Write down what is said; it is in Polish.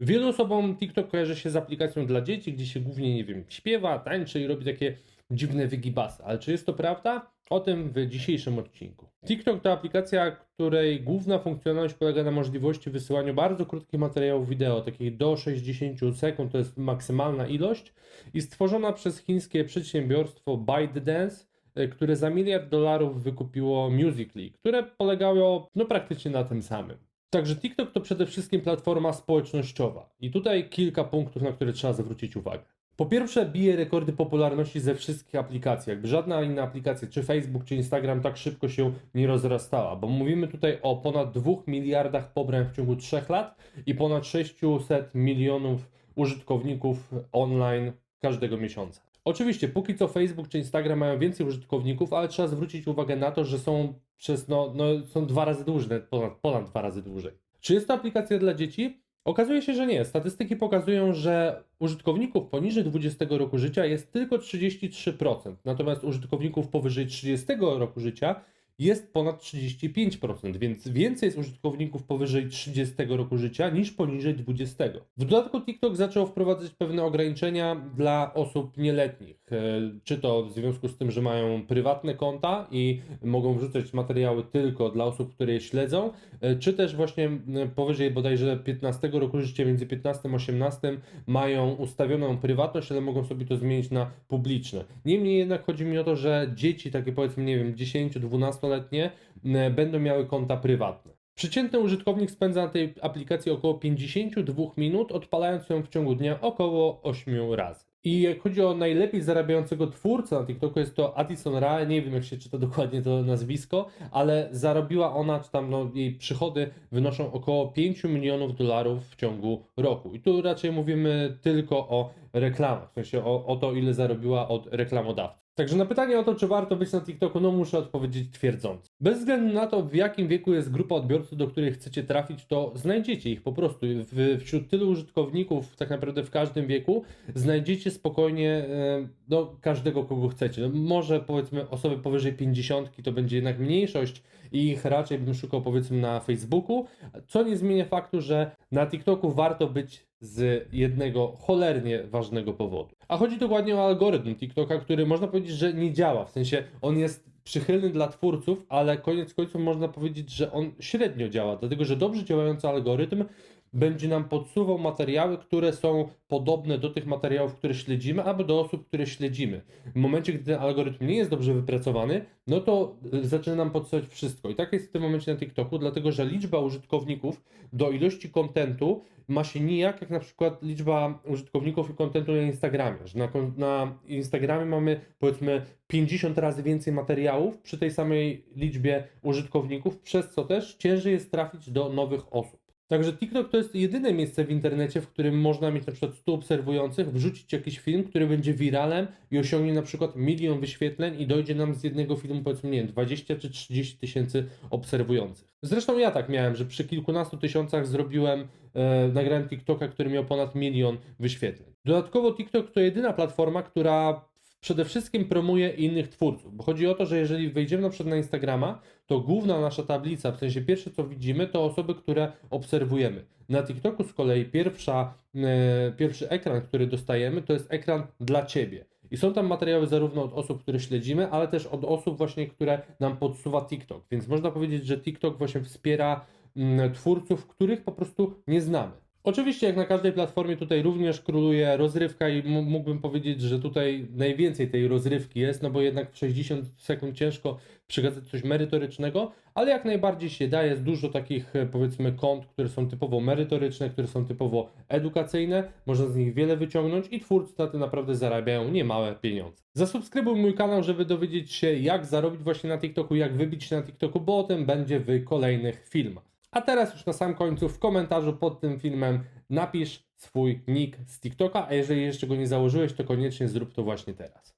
Wielu osobom TikTok kojarzy się z aplikacją dla dzieci, gdzie się głównie, nie wiem, śpiewa, tańczy i robi takie dziwne wygibasy. Ale czy jest to prawda? O tym w dzisiejszym odcinku. TikTok to aplikacja, której główna funkcjonalność polega na możliwości wysyłania bardzo krótkich materiałów wideo, takich do 60 sekund, to jest maksymalna ilość, i stworzona przez chińskie przedsiębiorstwo ByteDance, e, które za miliard dolarów wykupiło Musical.ly, które polegało no praktycznie na tym samym. Także TikTok to przede wszystkim platforma społecznościowa. I tutaj kilka punktów, na które trzeba zwrócić uwagę. Po pierwsze, bije rekordy popularności ze wszystkich aplikacji. Jakby żadna inna aplikacja, czy Facebook, czy Instagram, tak szybko się nie rozrastała, bo mówimy tutaj o ponad 2 miliardach pobrań w ciągu 3 lat i ponad 600 milionów użytkowników online każdego miesiąca. Oczywiście, póki co Facebook czy Instagram mają więcej użytkowników, ale trzeba zwrócić uwagę na to, że są przez no, no są dwa razy dłuższe, ponad, ponad dwa razy dłużej. Czy jest to aplikacja dla dzieci? Okazuje się, że nie. Statystyki pokazują, że użytkowników poniżej 20 roku życia jest tylko 33%, natomiast użytkowników powyżej 30 roku życia jest ponad 35%, więc więcej jest użytkowników powyżej 30 roku życia niż poniżej 20. W dodatku TikTok zaczął wprowadzać pewne ograniczenia dla osób nieletnich, e, czy to w związku z tym, że mają prywatne konta i mogą wrzucać materiały tylko dla osób, które je śledzą, e, czy też właśnie powyżej bodajże 15 roku życia, między 15 a 18 mają ustawioną prywatność, ale mogą sobie to zmienić na publiczne. Niemniej jednak chodzi mi o to, że dzieci takie powiedzmy, nie wiem, 10-12-letnie m, będą miały konta prywatne. Przeciętny użytkownik spędza na tej aplikacji około 52 minut, odpalając ją w ciągu dnia około 8 razy. I jak chodzi o najlepiej zarabiającego twórcę na TikToku, jest to Addison Rae, nie wiem jak się czyta dokładnie to nazwisko, ale zarobiła ona, czy tam no, jej przychody wynoszą około 5 milionów dolarów w ciągu roku. I tu raczej mówimy tylko o reklamach, w sensie o, o to, ile zarobiła od reklamodawców. Także na pytanie o to, czy warto być na TikToku, no muszę odpowiedzieć twierdząco. Bez względu na to, w jakim wieku jest grupa odbiorców, do których chcecie trafić, to znajdziecie ich po prostu. W, wśród tylu użytkowników, tak naprawdę w każdym wieku, znajdziecie spokojnie e, no, każdego, kogo chcecie. No, może powiedzmy osoby powyżej 50 to będzie jednak mniejszość i ich raczej bym szukał powiedzmy na Facebooku, co nie zmienia faktu, że na TikToku warto być z jednego cholernie ważnego powodu. A chodzi dokładnie o algorytm TikToka, który można powiedzieć, że nie działa. W sensie on jest przychylny dla twórców, ale koniec końców można powiedzieć, że on średnio działa, dlatego że dobrze działający algorytm będzie nam podsuwał materiały, które są podobne do tych materiałów, które śledzimy, albo do osób, które śledzimy. W momencie, gdy ten algorytm nie jest dobrze wypracowany, no to y, zaczyna nam podsuwać wszystko. I tak jest w tym momencie na TikToku, dlatego że liczba użytkowników do ilości kontentu ma się nijak jak na przykład liczba użytkowników i kontentu na Instagramie. Że na, na Instagramie mamy powiedzmy 50 razy więcej materiałów przy tej samej liczbie użytkowników, przez co też ciężej jest trafić do nowych osób. Także TikTok to jest jedyne miejsce w internecie, w którym można mieć na przykład 100 obserwujących, wrzucić jakiś film, który będzie wiralem i osiągnie na przykład milion wyświetleń i dojdzie nam z jednego filmu powiedzmy, nie wiem, 20 czy 30 tysięcy obserwujących. Zresztą ja tak miałem, że przy kilkunastu tysiącach zrobiłem, e, nagrałem TikToka, który miał ponad milion wyświetleń. Dodatkowo TikTok to jedyna platforma, która przede wszystkim promuje innych twórców, bo chodzi o to, że jeżeli wejdziemy na przykład na Instagrama, to główna nasza tablica, w sensie pierwsze co widzimy, to osoby, które obserwujemy. Na TikToku z kolei pierwsza, e, pierwszy ekran, który dostajemy, to jest ekran dla Ciebie. I są tam materiały zarówno od osób, które śledzimy, ale też od osób właśnie, które nam podsuwa TikTok. Więc można powiedzieć, że TikTok właśnie wspiera mm, twórców, których po prostu nie znamy. Oczywiście, jak na każdej platformie, tutaj również króluje rozrywka i mógłbym powiedzieć, że tutaj najwięcej tej rozrywki jest, no bo jednak w 60 sekund ciężko przekazać coś merytorycznego, ale jak najbardziej się da. Jest dużo takich, e, powiedzmy, kont, które są typowo merytoryczne, które są typowo edukacyjne, można z nich wiele wyciągnąć i twórcy na naprawdę zarabiają niemałe pieniądze. Zasubskrybuj mój kanał, żeby dowiedzieć się, jak zarobić właśnie na TikToku, jak wybić się na TikToku, bo o tym będzie w kolejnych filmach. A teraz już na sam końcu w komentarzu pod tym filmem napisz swój nick z TikToka, a jeżeli jeszcze go nie założyłeś, to koniecznie zrób to właśnie teraz.